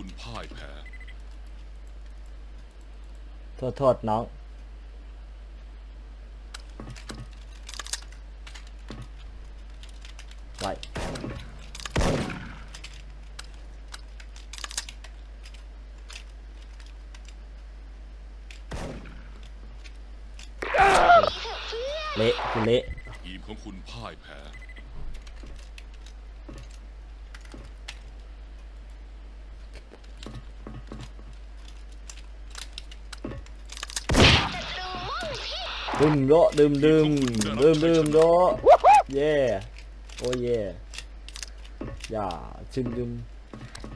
คุณพ่ายแพ้ โทษโทษน้องไว้เละกูเละ ทีมของคุณพ่ายแพ้ ดื่มโดะดื่มดื่มดื่มดื่มโดะเย่โอ้เย่อย่าชิมดื่ม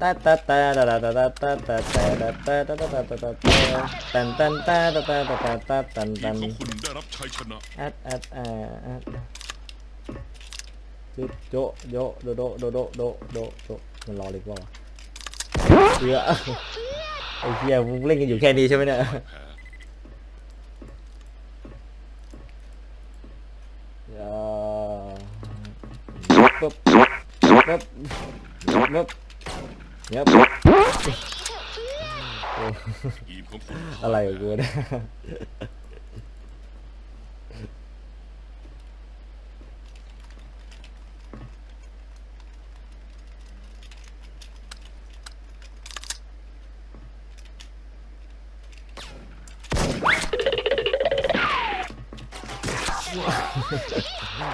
ตาตาตาตาตาตาตาตาตาตาตาตาตาตาตาตาตาตันตันตาตาตาตาตาตาตันทีตัมนของคุณได้รับชัยชนะแอดแอดแอดแอดจุดโจโยโดโดโดโดโดโดโดมันรอเลยว่าวะเหี้ยไอ้เหี้ยมึงเล่นกันอยู่แค่นี้ใช่ไหมเนี่ยแพ้อย่ ปึ๊บปึ๊บเงียบทีมของคุณพ่ายอะไรของกูนี่ย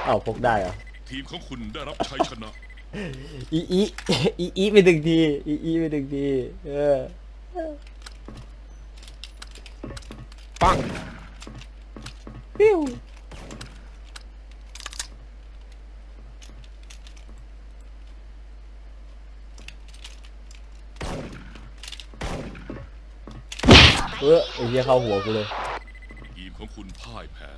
เอ้าพกได้เหรอ ทีมของคุณได้รับชัยชนะ อีอีอีอีไปหนึ่งทีอีอีไปหนึ่งทีเออปังปิ้วเออไอ้เหี้ยเข้าหัวกูเลยทีมของคุณพ่ายแพ้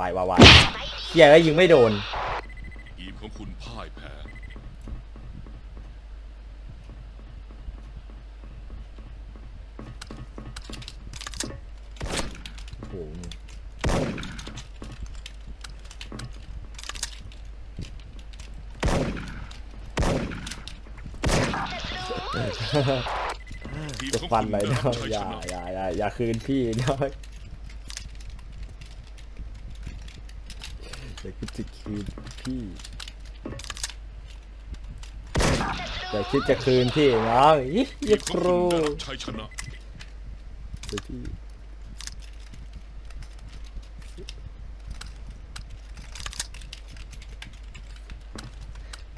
วายวายวายเหี้ยก็ยิงไม่โดน ทีมของคุณพ่ายแพ้ โอ้โหทีมจะของฟันคุณอะไรได้นะรับชัยอชย่านะ อย่าอย่าอย่าคืนพี่เนาะ เดี๋ยวกูจะคืนพี่อย่คิดจะคืนพี่น้องอีทียี่มครูได้รับชัยชนะเดี๋ยวพี่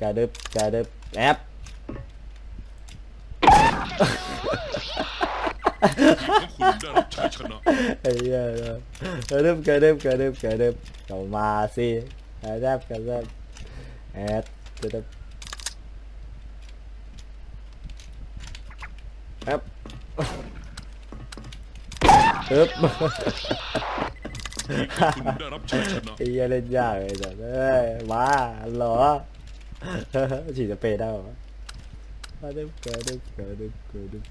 กระดึบกระดึบแอป คุณได้ชนะ ไอ้เหี้ยเกิดเริ่มเกิดเริ่มเกิดเริ่มเกิดเริ่มเข้ามาสิแรบกันแรบแอดจะได้แอปเอ๊บคุณได้รัยไอ้เหี้ยเล่นยากเลยจ้ะเอ้ยมาเหรอฉีดสเปรย์ได้เหรอเริ่มเกิดเริ่มเกิดเริ่มเกิดเริ่ม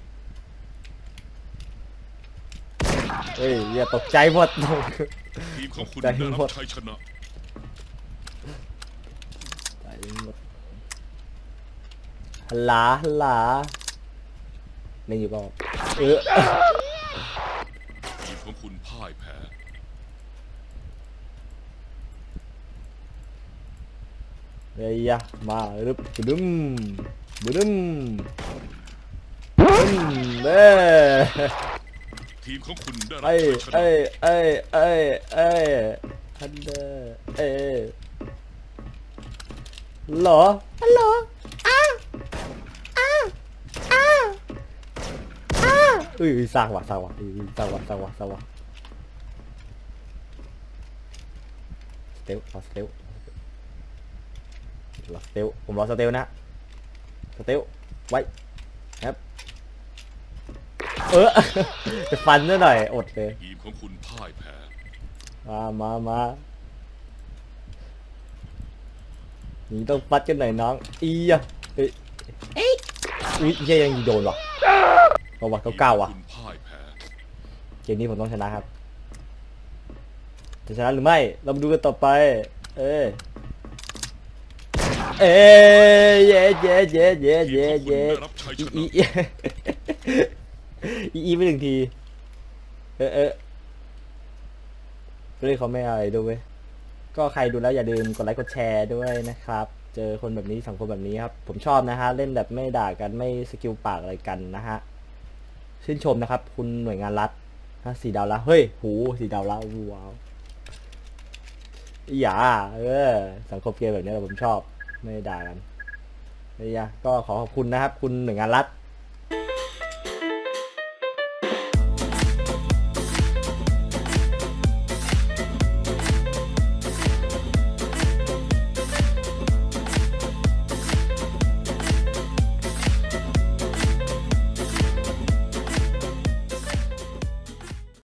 เฮ้ยอย่าตกใจหมดทีมของคุณใจได้หมรัด บชัยชนะไปหมดฮัลโหลฮัลโหลเล่นอยู่เปล่าเออทีมของคุณพ่ายแพ้เฮียมารึบบึ้มบึ้มบึ้มเอ้ย ทีมของคุณได้รับเอ้ยชัยชนะเอ้ยเอ้ยเอ้ยเอ้ยฮันเดอร์เอ้ยเหรอฮัลโหลอ้าวอ้าวอ้าวอ้าวอุ้ยอุ้ยสร้างว่ะสร้างว่ะอุ้ยอุ้ยสร้างว่ะสร้างว่ะสร้างว่ะสเตลรอสเตลรอสเตลผมรอสเตลนะสเตลไว้ครับ เออ จะฟันซะหน่อย อดเลย ทีมของคุณพ่ายแพ้ มามามานี่ต้องฟัดกันหน่อยน้องอีอะเอ้ยเอ้ยอุ้ยเหี้ยยังโดนว่ะเอาว่ะเก้าเก้าว่ะ ทีมของคุณพ่ายแพ้เกมนี้ผมต้องชนะครับ จะชนะหรือไม่ เรามาดูกันต่อไป เอ้ยเอ้ยเย้เย้เย้เย้ทีมเย้ของคุณเย้ได้รับชัยชอีนะอี อีอีไปหนึ่งที เออเออเรื่องเขาไม่เอาอะไรด้วยก็ใครดูแล้วอย่าลืมกดไลค์กดแชร์ด้วยนะครับ เจอคนแบบนี้สังคมแบบนี้ครับ ผมชอบนะฮะ เล่นแบบไม่ด่ากันไม่สกิลปากอะไรกันนะฮะ ชื่นชมนะครับ คุณหน่วยงานรัฐฮะสีดาวละ เฮ้ย หูสีดาวละว้าวอย่า เออ สังคมเกมแบบนี้ผมชอบ ไม่ด่ากันเฮ้ยอะก็ขอขอบคุณนะครับ คุณหน่วยงานรัฐ